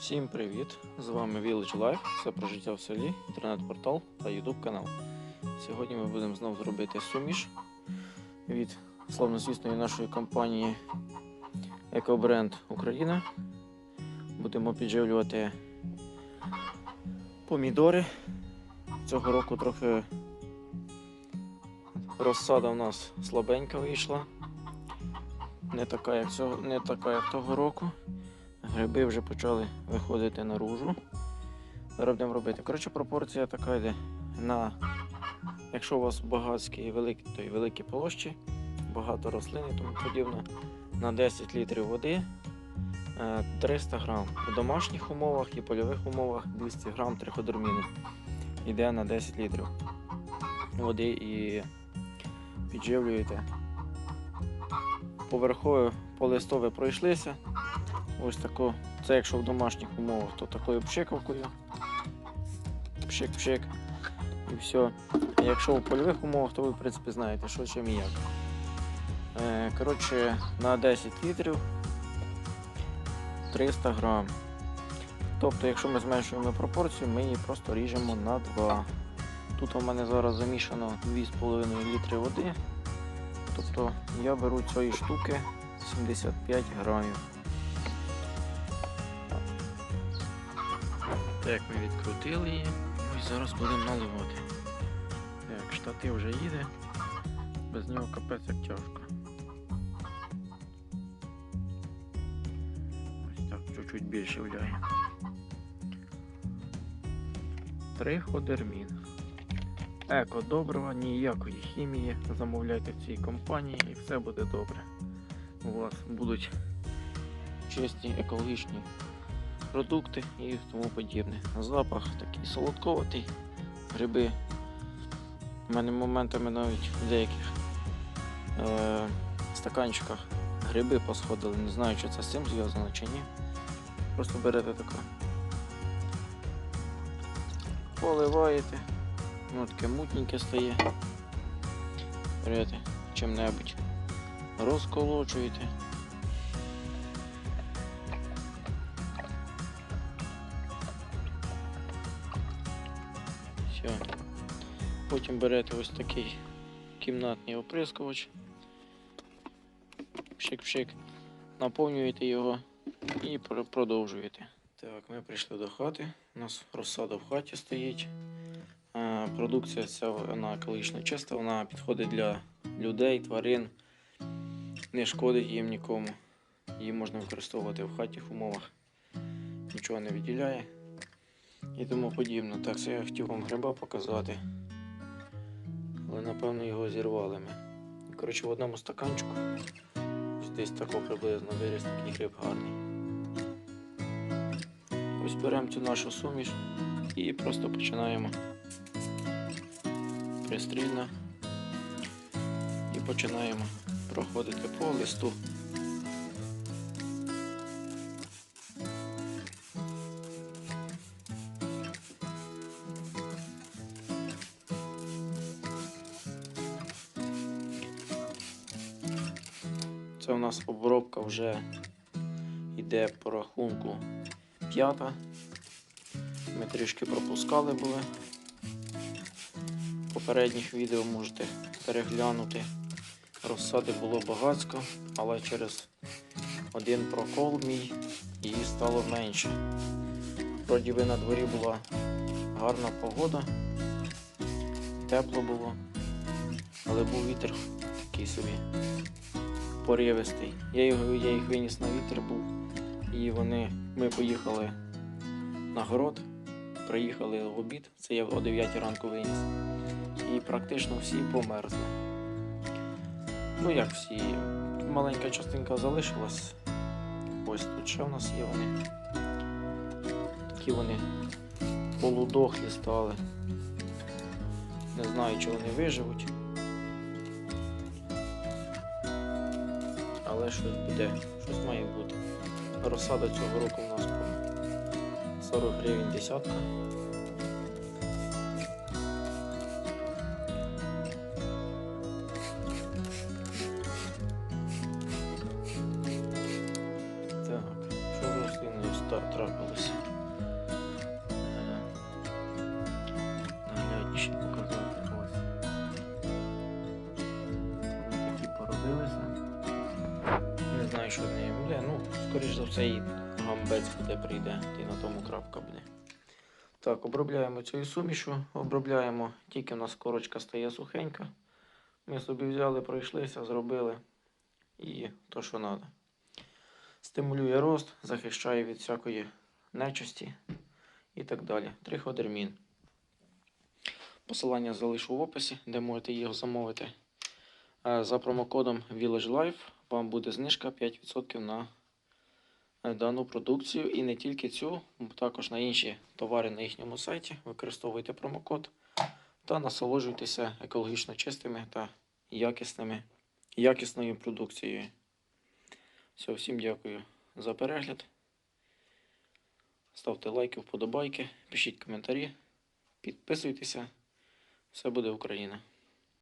Всім привіт! З вами Village Life, це про життя в селі, інтернет-портал та YouTube канал. Сьогодні ми будемо знову робити суміш від славнозвісної нашої компанії Екобренд Україна. Будемо підживлювати помідори. Цього року трохи розсада у нас слабенька вийшла. Не така, як цього, не така, як того року. Гриби вже почали виходити наружу. Зараз будемо робити. Коротше, пропорція така йде на. Якщо у вас багатські великі, то й великі площі, багато рослин і тому подібне, на 10 літрів води е, 300 грам. У домашніх умовах і польових умовах 200 грам триходерміну. Йде на 10 літрів води і підживлюєте. Поверхове по листове пройшлися. Ось тако. Це якщо в домашніх умовах, то такою пшикавкою. Пшик-пшик. І все. А якщо в польових умовах, то ви в принципі знаєте, що чим і як. Е, коротше, на 10 літрів 300 грам. Тобто, якщо ми зменшуємо пропорцію, ми її просто ріжемо на 2. Тут у мене зараз замішано 2,5 літри води. Тобто я беру цієї штуки 75 грамів. Так, ми відкрутили її. Ось зараз будемо наливати. Так, штатив вже їде. Без нього капець як тяжко. Ось так, чуть-чуть більше вляє. Триходермін. Еко добрива, ніякої хімії. Замовляйте в цій компанії і все буде добре. У вас будуть чисті екологічні продукти і тому подібне. Запах такий солодковатий, гриби. У мене моментами навіть в деяких е- стаканчиках гриби посходили. Не знаю, чи це з цим зв'язано чи ні. Просто берете таке. Поливаєте, воно таке мутненьке стає. Берете чим-небудь, розколочуєте. Все. Потім берете ось такий кімнатний оприскувач. Пшик-пшик. Наповнюєте його і продовжуєте. Так, ми прийшли до хати. У нас розсада в хаті стоїть. Продукція ця вона екологічно чиста, вона підходить для людей, тварин, не шкодить їм нікому. Її можна використовувати в хаті в умовах. Нічого не виділяє і тому подібне. Так, це я хотів вам гриба показати. Але напевно його зірвали ми. Коротше, в одному стаканчику десь тако приблизно виріс такий гриб гарний. Ось беремо цю нашу суміш і просто починаємо пристрільно і починаємо проходити по листу. Це у нас обробка вже йде по рахунку п'ята. Ми трішки пропускали були. В попередніх відео можете переглянути. Розсади було багатсько, але через один прокол мій її стало менше. Вроді би на дворі була гарна погода, тепло було, але був вітер такий собі поривистий. Я, його, я їх виніс на вітер був. І вони, ми поїхали на город, приїхали в обід, це я о 9 ранку виніс. І практично всі померзли. Ну як всі, маленька частинка залишилась. Ось тут ще в нас є вони. Такі вони полудохлі стали. Не знаю, чи вони виживуть. Але щось буде, щось має бути. Розсада цього року у нас по 40 гривень десятка. Так, що в нас трапилося. Не що з нею буде. Ну, скоріш за все, і гамбець буде прийде, і на тому крапка буде. Так, обробляємо цю сумішу, обробляємо, тільки у нас корочка стає сухенька. Ми собі взяли, пройшлися, зробили і то, що треба. Стимулює рост, захищає від всякої нечисті і так далі. Триходермін. Посилання залишу в описі, де можете його замовити. Е, За промокодом Village Life вам буде знижка 5% на дану продукцію. І не тільки цю, також на інші товари на їхньому сайті. Використовуйте промокод та насолоджуйтеся екологічно чистими та якісними, якісною продукцією. Все, всім дякую за перегляд. Ставте лайки, вподобайки, пишіть коментарі, підписуйтеся. Все буде Україна!